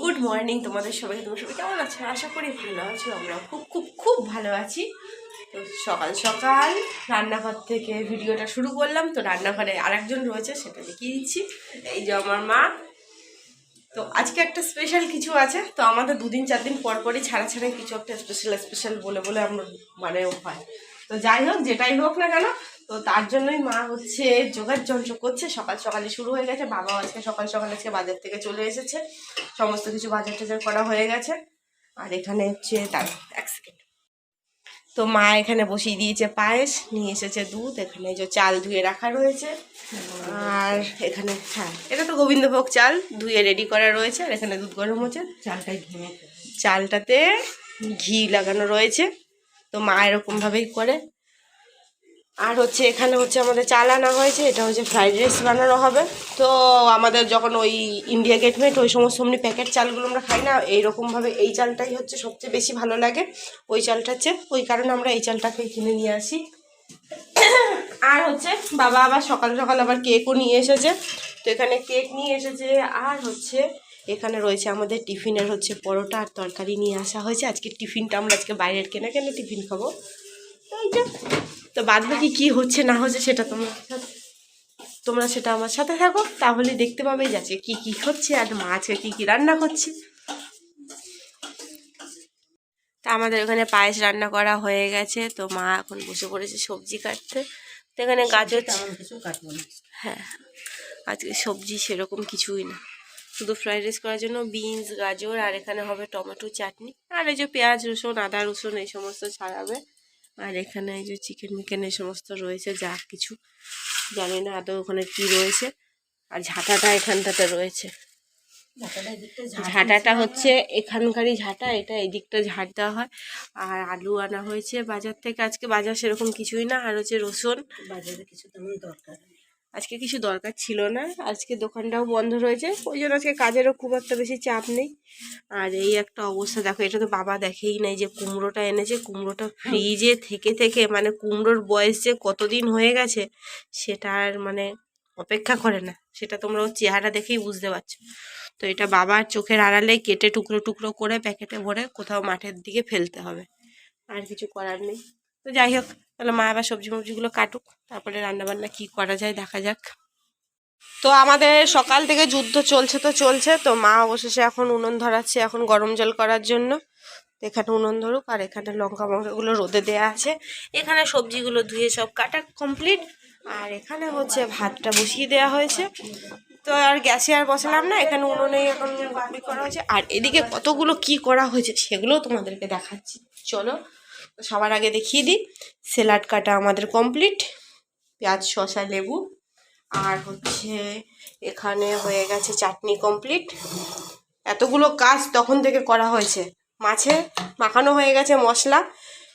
Good morning তোমাদের সবাই তোমার সবাই কেমন আছো? আশা করি ভালো আছো আমরা খুব খুব খুব ভালো আছি। তো সকাল সকাল রান্নাঘর থেকে ভিডিওটা শুরু করলাম। তো রান্নাঘরে আরেকজন রয়েছে, সেটা দেখিয়ে দিচ্ছি। এই যে আমার মা। তো আজকে একটা স্পেশাল কিছু আছে। তো আমাদের দুদিন চার দিন পর পরই ছাড়া ছাড়াই কিছু একটা স্পেশাল স্পেশাল বলে বলে আমরা মানে হয়। তো যাই হোক, যেটাই হোক না কেন তো তার জন্যই মা হচ্ছে যোগার যন্ত্র করছে। সকাল সকালে শুরু হয়ে গেছে বাবাও আজকে সকাল সকাল আজকে বাজার থেকে চলে এসেছে। সমস্ত কিছু বাজার টাজার করা হয়ে গেছে। আর এখানে হচ্ছে তার এক সেকেন্ড তো মা এখানে বসিয়ে দিয়েছে পায়েস নিয়ে এসেছে দুধ এখানে যে চাল ধুয়ে রাখা রয়েছে। আর এখানে হ্যাঁ এটা তো গোবিন্দভোগ চাল ধুয়ে রেডি করা রয়েছে। আর এখানে দুধ গরম হচ্ছে। চালটা ঘেমে চালটাতে ঘি লাগানো রয়েছে। তো মা এরকমভাবেই করে। আর হচ্ছে এখানে হচ্ছে আমাদের চাল আনা হয়েছে, এটা হচ্ছে ফ্রাইড রাইস বানানো হবে। তো আমাদের যখন ওই ইন্ডিয়া গেটমেট ওই সমস্ত এমনি প্যাকেট চালগুলো আমরা খাই না, এইরকমভাবে এই চালটাই হচ্ছে সবচেয়ে বেশি ভালো লাগে। ওই চালটা হচ্ছে, ওই কারণে আমরা এই চালটাকে কিনে নিয়ে আসি। আর হচ্ছে বাবা আবার সকাল সকাল আবার কেকও নিয়ে এসেছে। তো এখানে কেক নিয়ে এসেছে, আর হচ্ছে এখানে রয়েছে আমাদের টিফিনের হচ্ছে পরোটা আর তরকারি নিয়ে আসা হয়েছে। আজকে টিফিনটা আমরা আজকে বাইরের কেনা কেন টিফিন খাব। তো বাদ বাকি কী হচ্ছে না হচ্ছে সেটা তোমরা তোমরা সেটা আমার সাথে থাকো তাহলে দেখতে পাবে যাচ্ছে কী কী হচ্ছে আর মা আজকে কী কী রান্না করছে। তা আমাদের ওখানে পায়েস রান্না করা হয়ে গেছে তো মা এখন বসে পড়েছে সবজি কাটতে। তো এখানে গাজর তেমন কাটবো না। হ্যাঁ আজকে সবজি সেরকম কিছুই না। শুধু ফ্রাইড রাইস করার জন্য বিনস গাজর আর এখানে হবে টমেটো চাটনি আর এই যে পেঁয়াজ রসুন আদা রসুন এই সমস্ত ছাড়াবে। আর এখানে এই যে চিকেন মিকেন এই সমস্ত রয়েছে যা কিছু। জানি না আদৌ ওখানে কি রয়েছে। আর ঝাঁটাটা এখানটাতে রয়েছে। ঝাঁটাটা হচ্ছে এখানকারই ঝাঁটা এটা এদিকটা ঝাঁট দেওয়া হয়। আর আলু আনা হয়েছে বাজার থেকে। আজকে বাজার সেরকম কিছুই না আর হচ্ছে রসুন। বাজারে কিছু তেমন দরকার। আজকে কিছু দরকার ছিল না। আজকে দোকানটাও বন্ধ রয়েছে। ওই জন্য আজকে কাজেরও খুব একটা বেশি চাপ নেই। আর এই একটা অবস্থা, দেখো, এটা তো বাবা দেখেই নাই যে কুমড়োটা এনেছে। কুমড়োটা ফ্রিজে থেকে থেকে মানে কুমড়োর বয়স যে কতদিন হয়ে গেছে, সেটা আর মানে অপেক্ষা করে না। সেটা তোমরা ওর চেহারা দেখেই বুঝতে পারছ। তো এটা বাবার চোখের আড়ালে কেটে টুকরো টুকরো করে প্যাকেটে ভরে কোথাও মাঠের দিকে ফেলতে হবে। আর কিছু করার নেই। তো যাই হোক তাহলে মা আবার সবজি মবজিগুলো কাটুক, তারপরে রান্নাবান্না কি করা যায় দেখা যাক। তো আমাদের সকাল থেকে যুদ্ধ চলছে তো চলছে, তো মা অবশেষে এখন উনুন ধরাচ্ছে এখন গরম জল করার জন্য। এখানে উনুন ধরুক আর এখানে লঙ্কা মঙ্কাগুলো রোদে দেয়া আছে। এখানে সবজিগুলো ধুয়ে সব কাটা কমপ্লিট। আর এখানে হচ্ছে ভাতটা বসিয়ে দেওয়া হয়েছে। তো আর গ্যাসে আর বসালাম না, এখানে উনুনে এখন করা হয়েছে। আর এদিকে কতগুলো কি করা হয়েছে সেগুলোও তোমাদেরকে দেখাচ্ছি। চলো সবার আগে দেখিয়ে দিই। স্যালাড কাটা আমাদের কমপ্লিট পেঁয়াজ, শসা, লেবু। আর হচ্ছে এখানে হয়ে গেছে চাটনি কমপ্লিট এতগুলো কাজ তখন থেকে করা হয়েছে। মাছে মাখানো হয়ে গেছে মশলা।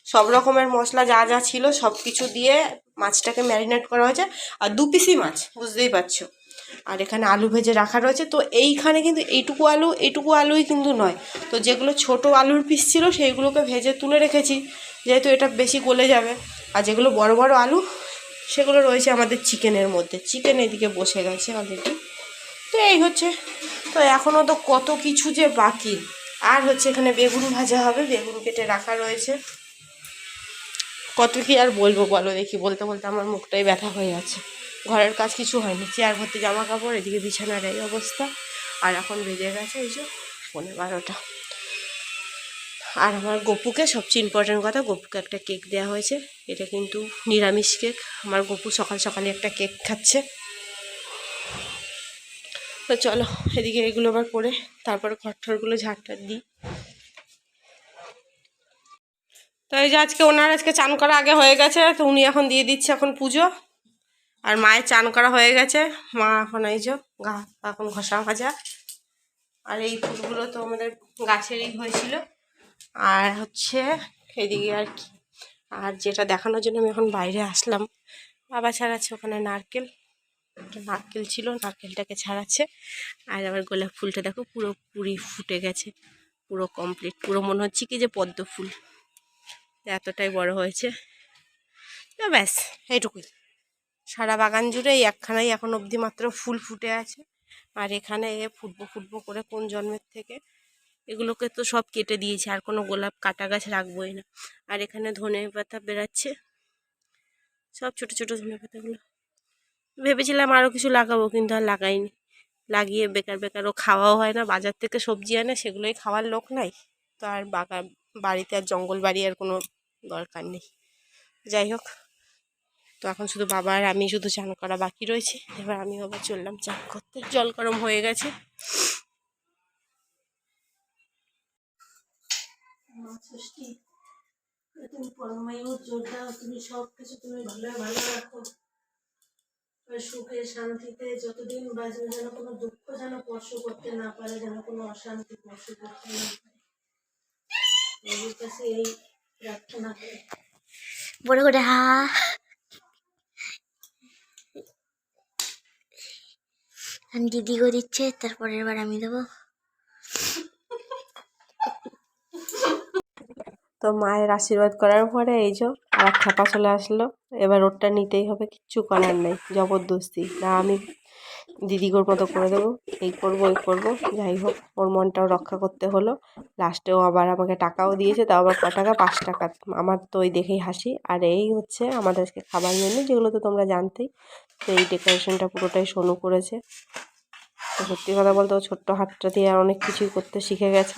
সব রকমের মশলা যা যা ছিল সব কিছু দিয়ে মাছটাকে ম্যারিনেট করা হয়েছে। আর দু পিসি মাছ, বুঝতেই পারছ। আর এখানে আলু ভেজে রাখা রয়েছে। তো এইখানে কিন্তু এইটুকু আলু, এইটুকু আলুই কিন্তু নয়। তো যেগুলো ছোট আলুর পিস ছিল সেইগুলোকে ভেজে তুলে রেখেছি। যেহেতু এটা বেশি গলে যাবে। আর যেগুলো বড় বড় আলু, সেগুলো রয়েছে আমাদের চিকেনের মধ্যে। চিকেন এদিকে বসে গেছে অলরেডি তো এই হচ্ছে। তো এখনও তো কত কিছু যে বাকি। আর হচ্ছে এখানে বেগুন ভাজা হবে, বেগুন কেটে রাখা রয়েছে। কত কি আর বলব বলো দেখি, বলতে বলতে আমার মুখটাই ব্যথা হয়ে যাচ্ছে ঘরের কাজ কিছু হয়নি। চেয়ার ভর্তি জামা কাপড় এদিকে বিছানার এই অবস্থা। আর এখন বেজে গেছে এই যে পনেরো বারোটা। আর আমার গপুকে সবচেয়ে ইম্পর্টেন্ট কথা, গপুকে একটা কেক দেওয়া হয়েছে। এটা কিন্তু নিরামিষ কেক আমার গপু সকাল সকালে একটা কেক খাচ্ছে। তো চলো, এদিকে এগুলো আবার করে তারপরে ঘরঠরগুলো ঝাড়টার দিই। তো এই যে আজকে ওনার আজকে চান করা আগে হয়ে গেছে, তো উনি এখন দিয়ে দিচ্ছে এখন পুজো। আর মায়ের চান করা হয়ে গেছে। মা এখন এই যে গা, এখন ঘষা ভাজা। আর এই ফুলগুলো তো আমাদের গাছেরই হয়েছিল। আর হচ্ছে এদিকে আর কি। আর যেটা দেখানোর জন্য আমি এখন বাইরে আসলাম। বাবা ছাড়াচ্ছে ওখানে নারকেল। একটা নারকেল ছিল, নারকেলটাকে ছাড়াচ্ছে। আর আবার গোলাপ ফুলটা দেখো, পুরো পুরি ফুটে গেছে। পুরো কমপ্লিট পুরো মনে হচ্ছে কি যে পদ্ম ফুল। এতটাই বড় হয়েছে। তো ব্যাস, এইটুকুই। সারা বাগান জুড়ে এই একখানাই এখন অবধি মাত্র ফুল ফুটে আছে। আর এখানে এ ফুটবো ফুটবো করে কোন জন্মের থেকে এগুলোকে তো সব কেটে দিয়েছি, আর কোনো গোলাপ কাটা গাছ রাখবোই না। আর এখানে ধনে পাতা বেরাচ্ছে। সব ছোট ছোট ধনে পাতাগুলো। ভেবেছিলাম আরও কিছু লাগাবো, কিন্তু আর লাগাইনি। লাগিয়ে বেকার বেকারও খাওয়াও হয় না। বাজার থেকে সবজি আনে, সেগুলোই খাওয়ার লোক নাই। তো আর বাগান বাড়িতে আর জঙ্গল বাড়ি আর কোনো দরকার নেই। যাই হোক, তো এখন শুধু বাবা আর আমি শুধু চান করা বাকি রয়েছে। এবার আমি আবার চললাম চান করতে। জল গরম হয়ে গেছে। তুমি পরমায়ু, জোর দাও, তুমি সব কিছু তুমি ভালো ভালো রাখো। সুখে, শান্তিতে যতদিন বাঁচবে যেন কোনো দুঃখ যেন স্পর্শ করতে না পারে, যেন কোনো অশান্তি স্পর্শ করতে না পারে। কাছে করে। বড় করে হা দিদি গো দিচ্ছে, তারপরের বার আমি দেবো। তো মায়ের আশীর্বাদ করার পরে এই যে আর খাপা চলে আসলো। এবার ওরটা নিতেই হবে, কিচ্ছু করার নেই, জবরদস্তি। না, আমি দিদিগোর মতো করে দেবো, এই করব, ওই করব, যাই হোক, ওর মনটাও রক্ষা করতে হলো। লাস্টেও আবার আমাকে টাকাও দিয়েছে, তাও আবার ক টাকা? পাঁচ টাকা। আমার তো ওই দেখেই হাসি। আর এই হচ্ছে আমাদের আজকে খাবার মেনু যেগুলো তো তোমরা জানতেই, তো এই ডেকোরেশনটা পুরোটাই সোনু করেছে। সত্যি কথা বলতে, ও ছোট্ট হাতটা দিয়ে আর অনেক কিছুই করতে শিখে গেছে।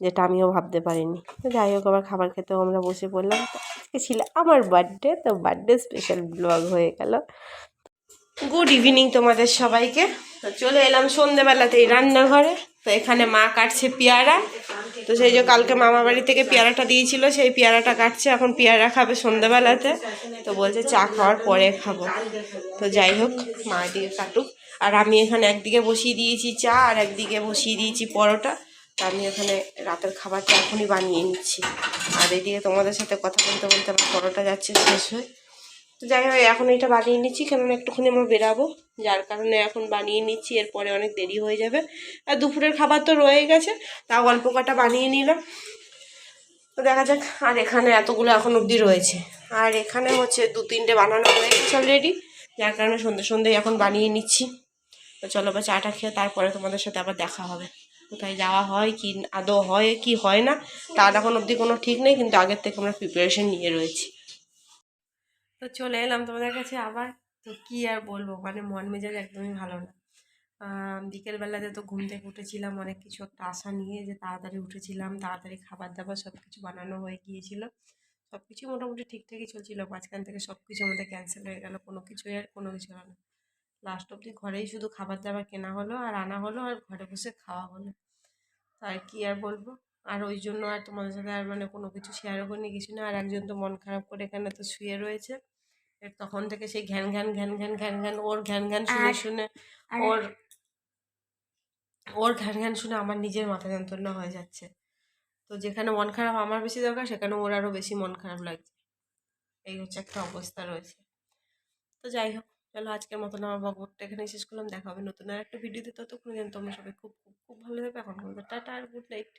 যেটা আমিও ভাবতে পারিনি। তো যাই হোক, আবার খাবার খেতেও আমরা বসে পড়লাম। আজকে ছিল আমার বার্থডে, তো বার্থডে স্পেশাল ব্লগ হয়ে গেল। গুড ইভিনিং তোমাদের সবাইকে। তো চলে এলাম সন্ধেবেলাতেই রান্নাঘরে। তো এখানে মা কাটছে পেয়ারা। তো সেই যে কালকে মামা বাড়ি থেকে পেয়ারাটা দিয়েছিল, সেই পেয়ারাটা কাটছে। এখন পেয়ারা খাবে সন্ধেবেলাতে। তো বলছে চা খাওয়ার পরে খাব। তো যাই হোক, মা এদিকে কাটুক। আর আমি এখানে একদিকে বসিয়ে দিয়েছি চা, আর একদিকে বসিয়ে দিয়েছি পরোটা। তো আমি এখানে রাতের খাবারটা এখনই বানিয়ে নিচ্ছি। আর এদিকে তোমাদের সাথে কথা বলতে বলতে আমার পরোটা যাচ্ছে শেষ হয়ে। তো যাই হোক, এখন এটা বানিয়ে নিচ্ছি, কেননা একটুখানি আমরা বেরাবো। যার কারণে এখন বানিয়ে নিচ্ছি, এরপরে অনেক দেরি হয়ে যাবে। আর দুপুরের খাবার তো রয়ে গেছে, তাও অল্প কটা বানিয়ে নিলাম। তো দেখা যাক, আর এখানে এতগুলো এখন অবধি রয়েছে। আর এখানে হচ্ছে দু তিনটে বানানো হয়ে গেছে অলরেডি যার কারণে সন্ধ্যে সন্ধ্যেই এখন বানিয়ে নিচ্ছি। তো চলো বা চাটা খেয়ে তারপরে তোমাদের সাথে আবার দেখা হবে। কোথায় যাওয়া হয়, কি আদৌ হয়, কি হয় না তার এখন অবধি কোনো ঠিক নেই, কিন্তু আগের থেকে আমরা প্রিপারেশন নিয়ে রয়েছি। তো চলে এলাম তোমাদের কাছে আবার। তো কি আর বলব মানে মন মেজাজ একদমই ভালো না। বিকেলবেলাতে তো ঘুম থেকে উঠেছিলাম, অনেক কিছু একটা আশা নিয়ে যে তাড়াতাড়ি উঠেছিলাম, তাড়াতাড়ি খাবার দাবার সব কিছু বানানো হয়ে গিয়েছিল। সব কিছু মোটামুটি ঠিকঠাকই চলছিল, মাঝখান থেকে সব কিছু আমাদের ক্যান্সেল হয়ে গেল, কোনো কিছুই আর কোনো কিছু হলো না। লাস্ট অবধি ঘরেই শুধু খাবার দাবার কেনা হলো, আর আনা হলো, আর ঘরে বসে খাওয়া হলো। আর কি আর বলব? আর ওই জন্য আর তোমাদের সাথে আর মানে কোনো কিছু শেয়ারও করিনি কিছু না। আর একজন তো মন খারাপ করে এখানে তো শুয়ে রয়েছে। তখন থেকে সেই ঘ্যান ঘ্যান ঘ্যান ঘ্যান ঘ্যান ঘ্যান ওর ঘ্যান ঘ্যান শুনে শুনে ওর ওর ঘ্যান ঘ্যান শুনে আমার নিজের মাথা যন্ত্রণা হয়ে যাচ্ছে। তো যেখানে মন খারাপ আমার বেশি দরকার সেখানে ওর আরও বেশি মন খারাপ লাগছে। এই হচ্ছে একটা অবস্থা রয়েছে। তো যাই হোক চলো আজকের মতন আমার ভগবতটা এখানে শেষ করলাম। দেখা হবে নতুন আর একটা ভিডিওতে ততক্ষণ যেন তোমরা সবাই খুব খুব খুব ভালো থাকবে এখন টাটা আর গুড নাইট